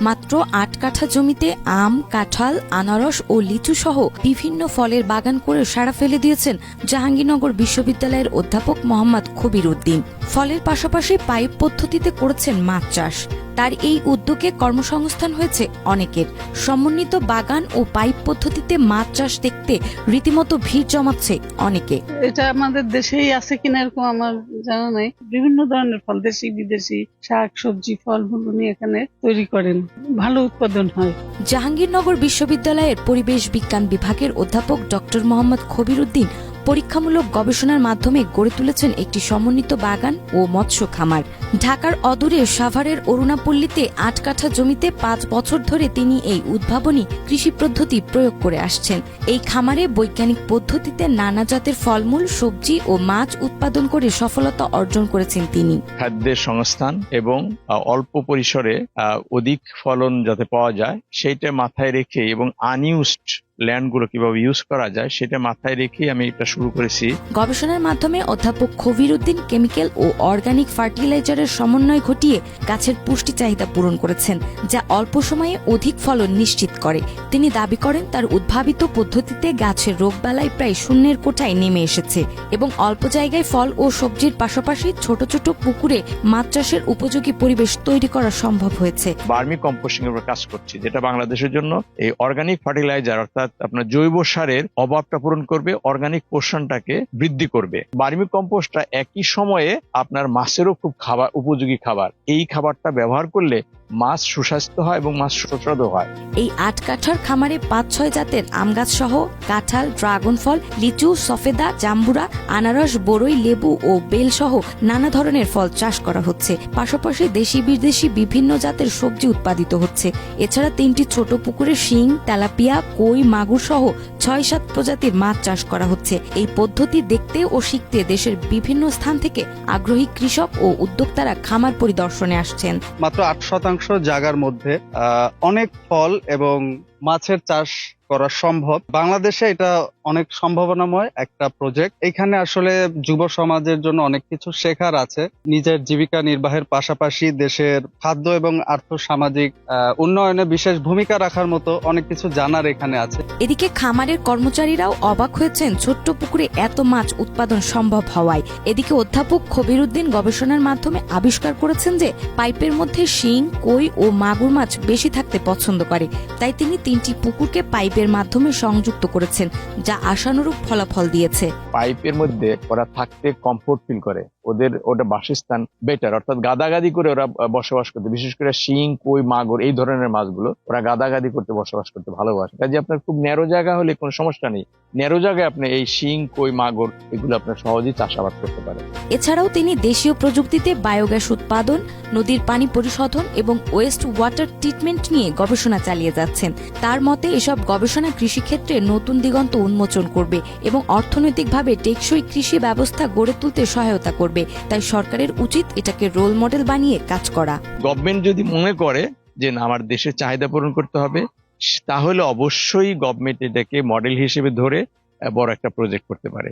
মাত্র আট কাঠা জমিতে আম, কাঁঠাল, আনারস ও লিচু সহ বিভিন্ন ফলের বাগান করে সাড়া ফেলে দিয়েছেন জাহাঙ্গীরনগর বিশ্ববিদ্যালয়ের অধ্যাপক মোহাম্মদ খবির উদ্দিন। ফলের পাশাপাশি পাইপ পদ্ধতিতে করেছেন মাছ চাষ। তার এই উদ্যোগে কর্মসংস্থান হয়েছে অনেকের। সমন্বিত বাগান ও পাইপ পদ্ধতিতে মাছ চাষ দেখতে রীতিমতো ভিড় জমাচ্ছে অনেকে। এটা আমাদের দেশেই আছে কিনা এরকম আমার জানা নাই। বিভিন্ন ধরনের ফল দেশি বিদেশি শাক সবজি ফলমূল উনি এখানে তৈরি করেন। ভালো উৎপাদন হয়। জাহাঙ্গীরনগর বিশ্ববিদ্যালয়ের পরিবেশ বিজ্ঞান বিভাগের অধ্যাপক ডক্টর মোহাম্মদ খবির উদ্দিন পরীক্ষামূলক গবেষণার মাধ্যমে গড়ে তুলেছেন একটি সমন্বিত বাগান ও মৎস্য খামার। ঢাকার অদূরে সাভারের অরুণাপল্লীতে আট কাঠা জমিতে পাঁচ বছর ধরে তিনি এই উদ্ভাবনী কৃষি পদ্ধতি প্রয়োগ করে আসছেন। এই খামারে বৈজ্ঞানিক পদ্ধতিতে নানা জাতের ফলমূল, সবজি ও মাছ উৎপাদন করে সফলতা অর্জন করেছেন তিনি। খাদ্যের সংস্থান এবং অল্প পরিসরে অধিক ফলন যাতে পাওয়া যায়, সেইটা মাথায় রেখে এবং আনইউজড ল্যান্ডগুলো কীভাবে ইউজ করা যায় সেটা মাথায় রেখে আমি এটা শুরু করেছি। গবেষণার মাধ্যমে অধ্যাপক খবির উদ্দিন কেমিক্যাল ও অর্গানিক ফার্টিলাইজারের সমন্বয় ঘটিয়ে গাছের পুষ্টি চাহিদা পূরণ করেছেন যা অল্প সময়ে অধিক ফলন নিশ্চিত করে। তিনি দাবি করেন তার উদ্ভাবিত পদ্ধতিতে গাছের রোগবালাই প্রায় শূন্যের কোঠায় নেমে এসেছে এবং অল্প জায়গায় ফল ও সবজির পাশাপাশি ছোট ছোট পুকুরে মাছ চাষের উপযোগী পরিবেশ তৈরি করা সম্ভব হয়েছে। বার্মি কম্পোস্টিং এর উপর কাজ করছি যেটা বাংলাদেশের জন্য এই অর্গানিক ফার্টিলাইজার অর্থাৎ আপনার জৈব সারের অভাবটা পূরণ করবে অর্গানিক পোষণটাকে বৃদ্ধি করবে। বার্মি কম্পোস্টটা একই সময়ে আপনার মাছেরও খুব খাবার, উপযোগী খাবার। এই খাবারটা ব্যবহার করলে মাছ সুস্বাস্থ্য হয় এবং মাছ সুস্বাদু হয়। এই আট কাঠার খামারে পাঁচ ছয় জাতের আম গাছ সহ কাঁঠাল ড্রাগন ফল লিচু সফেদা জাম্বুরা আনারস বরই লেবু ও বেল সহ নানা ধরনের ফল চাষ করা হচ্ছে। পাশাপাশি দেশি বিদেশি বিভিন্ন জাতের সবজি উৎপাদিত হচ্ছে। এছাড়া তিনটি ছোট পুকুরে শিং তেলাপিয়া কই মাগুর সহ ছয় সাত প্রজাতির মাছ চাষ করা হচ্ছে। এই পদ্ধতি দেখতে ও শিখতে দেশের বিভিন্ন স্থান থেকে আগ্রহী কৃষক ও উদ্যোক্তারা খামার পরিদর্শনে আসছেন। মাত্র আট শতাংশ জায়গার মধ্যে অনেক ফল এবং মাছের চাষ করা সম্ভব। বাংলাদেশে এটা অনেক সম্ভাবনাময় একটা প্রজেক্ট এখানে আসলে যুব সমাজের জন্য অনেক কিছু শেখার আছে। নিজের জীবিকা নির্বাহের পাশাপাশি দেশের খাদ্য এবং আর্থ সামাজিক উন্নয়নে বিশেষ ভূমিকা রাখার মতো অনেক কিছু জানার এখানে আছে। এদিকে খামারের কর্মচারীরাও অবাক হয়েছেন ছোট্ট পুকুরে এত মাছ উৎপাদন সম্ভব হওয়ায়। এদিকে অধ্যাপক খবির উদ্দিন গবেষণার মাধ্যমে আবিষ্কার করেছেন যে পাইপের মধ্যে শিং, কই ও মাগুর মাছ বেশি থাকতে পছন্দ করে। তাই তিনি তিনটি পুকুরকে পাইপের মাধ্যমে সংযুক্ত করেছেন, যা আশানুরূপ ফলাফল দিয়েছে। পাইপের মধ্যে ওরা থাকতে কমফোর্ট ফিল করে। ওদের ওটা বাসস্থান বেটার অর্থাৎ গাদাগাদি করে ওরা বসবাস করতে, বিশেষ করে শিং, কই, মাগুর, এই ধরনের মাছগুলো ওরা গাদাগাদি করতে বসবাস করতে ভালোবাসে। কাজে আপনার খুব ন্যারো জায়গা হলে কোনো সমস্যা নেই। ন্যারো জায়গায় আপনি এই শিং, কই, মাগুর এগুলো আপনার সহজেই চাষাবাদ করতে পারেন। এছাড়াও তিনি দেশীয় প্রযুক্তিতে বায়োগ্যাস উৎপাদন, নদীর পানি পরিশোধন এবং ওয়েস্ট ওয়াটার ট্রিটমেন্ট নিয়ে গবেষণা চালিয়ে যাচ্ছেন। তার মতে এসব গবেষণা কৃষিক্ষেত্রে নতুন দিগন্ত উন্মোচন করবে এবং অর্থনৈতিকভাবে টেকসই কৃষি ব্যবস্থা গড়ে তুলতে সহায়তা করবে। তাই সরকারের উচিত এটাকে রোল মডেল বানিয়ে কাজ করা। গভর্নমেন্ট যদি মনে করে যে না, আমার দেশের চাহিদা পূরণ করতে হবে, তাহলে অবশ্যই গভর্নমেন্ট এটাকে মডেল হিসেবে ধরে বড় একটা প্রজেক্ট করতে পারে।